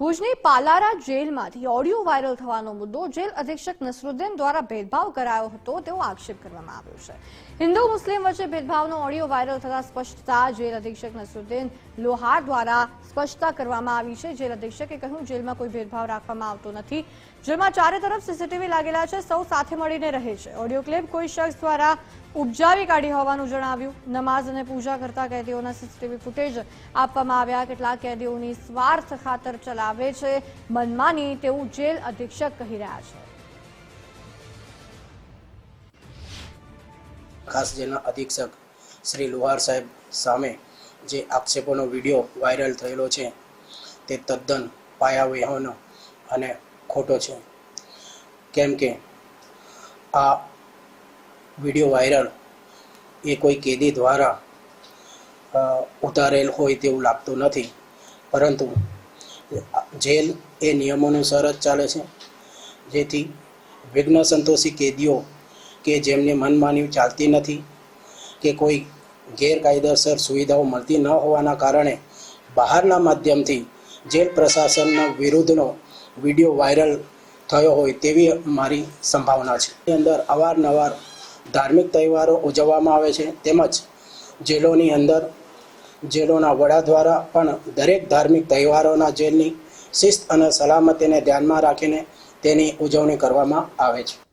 ભુજની પાલારા જેલમાંથી audio viral થવાનો મુદ્દો જેલ અધિક્ષક નસરુદ્દીન દ્વારા ભેદભાવ કરાયો હતો તેવો આક્ષેપ કરવામાં આવ્યો છે. હિન્દુ મુસ્લિમ વચ્ચે ભેદભાવનો ઓડિયો વાયરલ થતા સ્પષ્ટતા જેલ અધિક્ષક નસરુદ્દીન લોહાર દ્વારા સ્પષ્ટતા કરવામાં આવી છે. જેલ અધિક્ષકે કહ્યું, જેલમાં કોઈ ભેદભાવ રાખવામાં આવતો નથી. જેલમાં ચારે તરફ સીસીટીવી લાગેલા છે. સૌ સાથે મળીને રહે છે. ઓડિયો ક્લિપ કોઈ શખ્સ દ્વારા ઉપજાવી કાઢી હોવાનું જણાવ્યું. નમાઝ અને પૂજા કરતા કેદીઓના સીસીટીવી ફૂટેજ આપવામાં આવ્યા. કેટલાક કેદીઓની સ્વાર્થ ખાતર ચલાવે છે મનમાની તેવું જેલ અધિક્ષક કહી રહ્યા છે. ખાસ જેલના અધિક્ષક શ્રી લુહાર સાહેબ સામે જે આક્ષેપોનો વીડિયો વાયરલ થયેલો છે, તે તદ્દન પાયાવિહોનો અને ખોટો છે. કેમ કે આ વીડિયો વાયરલ એ કોઈ કેદી દ્વારા ઉતારેલ હોય તેવું લાગતું નથી. પરંતુ જેલ એ નિયમોનુસાર જ ચાલે છે. જેથી વિઘ્ન સંતોષી કેદીઓ કે જેમને મનમાની ચાલતી નથી, કે કોઈ ગેરકાયદેસર સુવિધાઓ મળતી ન હોવાના કારણે બહારના માધ્યમથી જેલ પ્રશાસનના વિરુદ્ધનો વીડિયો વાયરલ થયો હોય તેવી મારી સંભાવના છે. એની અંદર અવારનવાર ધાર્મિક તહેવારો ઉજવવામાં આવે છે. તેમજ જેલોની અંદર જેલોના વડા દ્વારા પણ દરેક ધાર્મિક તહેવારોના જેલની શિસ્ત અને સલામતીને ધ્યાનમાં રાખીને તેની ઉજવણી કરવામાં આવે છે.